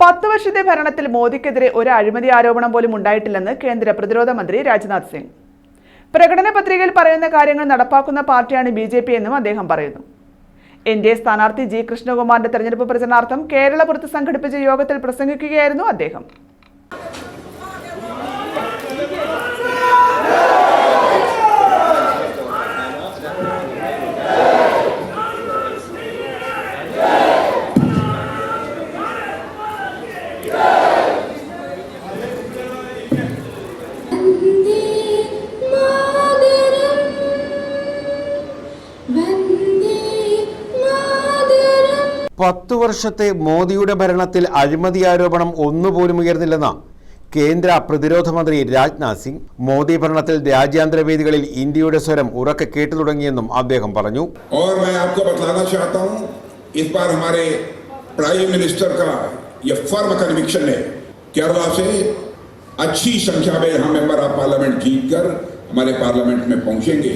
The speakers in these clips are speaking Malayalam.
പത്ത് വർഷത്തെ ഭരണത്തിൽ മോദിക്കെതിരെ ഒരു അഴിമതി ആരോപണം പോലും ഉണ്ടായിട്ടില്ലെന്ന് കേന്ദ്ര പ്രതിരോധ മന്ത്രി രാജ്നാഥ് സിംഗ്. പ്രകടന പത്രികയിൽ പറയുന്ന കാര്യങ്ങൾ നടപ്പാക്കുന്ന പാർട്ടിയാണ് ബി ജെ പി എന്നും അദ്ദേഹം പറയുന്നു. എൻ ഡി എ സ്ഥാനാർത്ഥി ജി കൃഷ്ണകുമാറിന്റെ തെരഞ്ഞെടുപ്പ് പ്രചരണാർത്ഥം കേരളപുരത്ത് സംഘടിപ്പിച്ച യോഗത്തിൽ പ്രസംഗിക്കുകയായിരുന്നു അദ്ദേഹം. പത്തു വർഷത്തെ മോദിയുടെ ഭരണത്തിൽ അഴിമതി ആരോപണം ഒന്നുപോലും ഉയർന്നില്ലെന്ന കേന്ദ്ര പ്രതിരോധ മന്ത്രി രാജ്നാഥ് സിംഗ് മോദി ഭരണത്തിൽ രാജ്യാന്തര വേദികളിൽ ഇന്ത്യയുടെ സ്വരം ഉറക്കെ കേട്ടു തുടങ്ങിയെന്നും അദ്ദേഹം പറഞ്ഞു और मैं आपको बतलाना चाहता हूं इस बार हमारे प्राइम मिनिस्टर का यह फर्म कन्विक्शन है केरला से अच्छी संख्या में हम मेंबर ऑफ पार्लियामेंट जीतकर हमारे पार्लियामेंट में पहुंचेंगे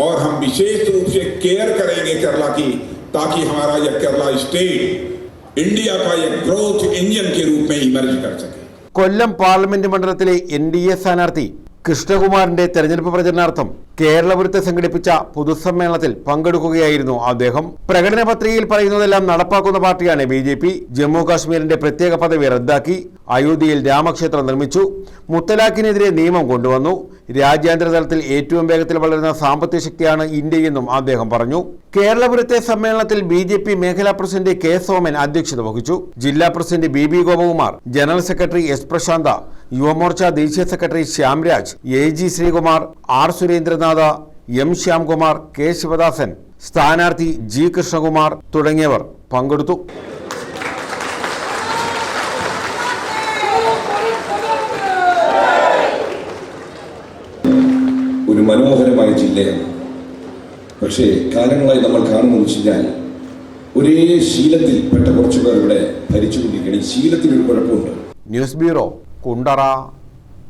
और हम विशेष रूप से केयर करेंगे केरला की ताकि हमारा यह केरला स्टेट इंडिया का एक ग्रोथ इंजन के रूप में इमर्ज कर सके കൊല്ലം പാർലമെന്റ് മണ്ഡലത്തിലെ എൻ ഡി എ സ്ഥാനാർത്ഥി കൃഷ്ണകുമാറിന്റെ തെരഞ്ഞെടുപ്പ് പ്രചരണാർത്ഥം കേരളപുരത്ത് സംഘടിപ്പിച്ച പൊതുസമ്മേളനത്തിൽ പങ്കെടുക്കുകയായിരുന്നു അദ്ദേഹം പ്രകടന പത്രികയിൽ പറയുന്നതെല്ലാം നടപ്പാക്കുന്ന പാർട്ടിയാണ് ബി ജെ പി ജമ്മു കാശ്മീരിന്റെ പ്രത്യേക പദവി റദ്ദാക്കി അയോധ്യയിൽ രാമക്ഷേത്രം നിർമ്മിച്ചു. മുത്തലാഖിനെതിരെ നിയമം കൊണ്ടുവന്നു. രാജ്യാന്തര തലത്തിൽ ഏറ്റവും വേഗത്തിൽ വളരുന്ന സാമ്പത്തിക ശക്തിയാണ് ഇന്ത്യയെന്നും അദ്ദേഹം പറഞ്ഞു. കേരളപുരത്തെ സമ്മേളനത്തിൽ ബി ജെ പി മേഖലാ പ്രസിഡന്റ് കെ സോമൻ അധ്യക്ഷത വഹിച്ചു. ജില്ലാ president B B Gopakumar general secretary S Prashanth Yuvamorcha ദേശീയ secretary Shyamraj A G Sreekumar R Surendranath M Shyamkumar K Sivadasan സ്ഥാനാർത്ഥി ജി കൃഷ്ണകുമാർ തുടങ്ങിയവർ പങ്കെടുത്തു. ഒരു മനോഹരമായ ജില്ലയാണ്. പക്ഷേ കാലങ്ങളായി നമ്മൾ കാണുന്നു വെച്ച് കഴിഞ്ഞാൽ ഒരേ ശീലത്തിൽപ്പെട്ട കുറച്ചു പേർ ഇവിടെ ഭരിച്ചുകൊണ്ടിരിക്കുകയാണ്. ഈ ശീലത്തിനൊരു കുഴപ്പമുണ്ട്. News bureau Kundara.